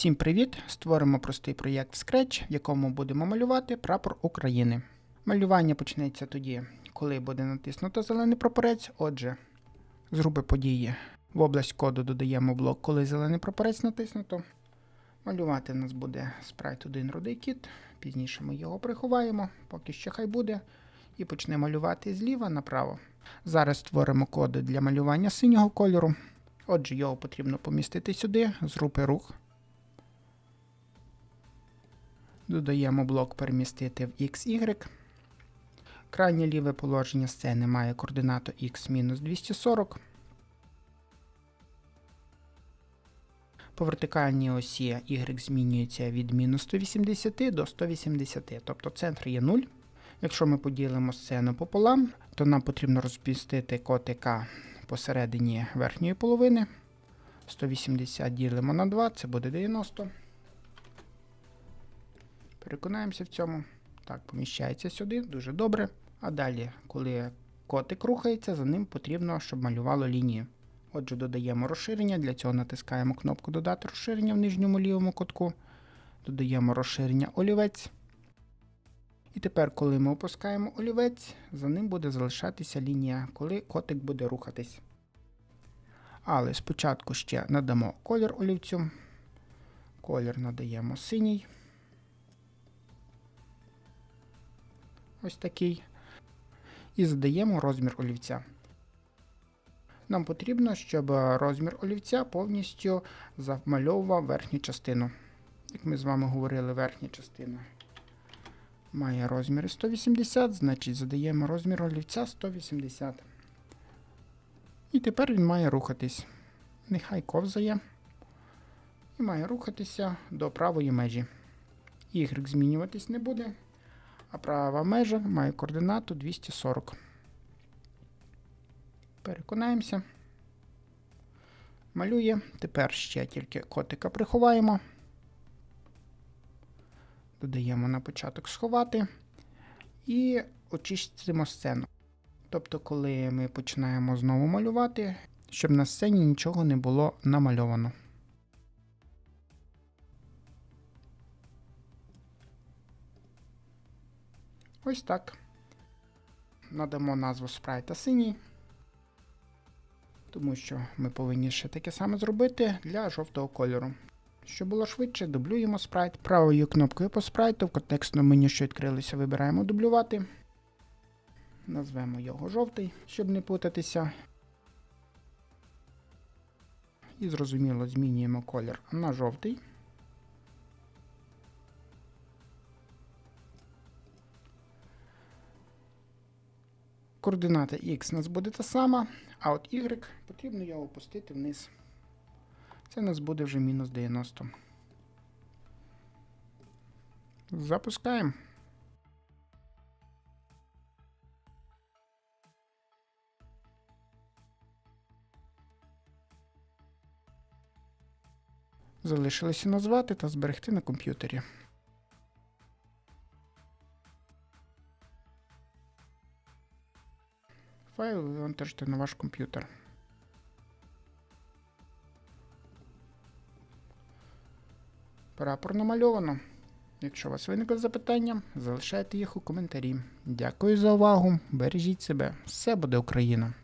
Всім привіт! Створимо простий проєкт Scratch, в якому будемо малювати прапор України. Малювання почнеться тоді, коли буде натиснуто зелений прапорець. Отже, з групи події в область коду додаємо блок, коли зелений прапорець натиснуто. Малювати у нас буде спрайт 1 рудий кіт. Пізніше ми його приховаємо, поки що хай буде. І почне малювати зліва направо. Зараз створимо коди для малювання синього кольору. Отже, його потрібно помістити сюди з групи рух. Додаємо блок перемістити в XY. Крайнє ліве положення сцени має координату x-240. По вертикальній осі Y змінюється від мінус 180 до 180, тобто центр є 0. Якщо ми поділимо сцену пополам, то нам потрібно розмістити котика посередині верхньої половини. 180 ділимо на 2, це буде 90. Переконаємося в цьому. Так, поміщається сюди, дуже добре. А далі, коли котик рухається, за ним потрібно, щоб малювало лінію. Отже, додаємо розширення, для цього натискаємо кнопку Додати розширення в нижньому лівому кутку. Додаємо розширення олівець. І тепер, коли ми опускаємо олівець, за ним буде залишатися лінія, коли котик буде рухатись. Але спочатку ще надамо колір олівцю. Колір надаємо синій. Ось такий. І задаємо розмір олівця. Нам потрібно, щоб розмір олівця повністю замальовував верхню частину. Як ми з вами говорили, верхня частина має розміри 180, значить задаємо розмір олівця 180. І тепер він має рухатись. Нехай ковзає. І має рухатися до правої межі. Y змінюватись не буде. А права межа має координату 240. Переконаємося. Малює. Тепер ще тільки котика приховаємо. Додаємо на початок сховати. І очистимо сцену. Тобто, коли ми починаємо знову малювати, щоб на сцені нічого не було намальовано. Ось так. Надамо назву спрайта синій, тому що ми повинні ще таке саме зробити для жовтого кольору. Щоб було швидше, дублюємо спрайт. Правою кнопкою по спрайту в контекстному меню, що відкрилося, вибираємо дублювати. Назвемо його жовтий, щоб не путатися. І зрозуміло, змінюємо колір на жовтий. Координата X у нас буде та сама, а от Y потрібно його опустити вниз. Це у нас буде вже мінус 90. Запускаємо. Залишилося назвати та зберегти на комп'ютері. Файл вивантажити на ваш комп'ютер. Прапор намальовано. Якщо у вас виникли запитання, залишайте їх у коментарі. Дякую за увагу. Бережіть себе. Все буде Україна!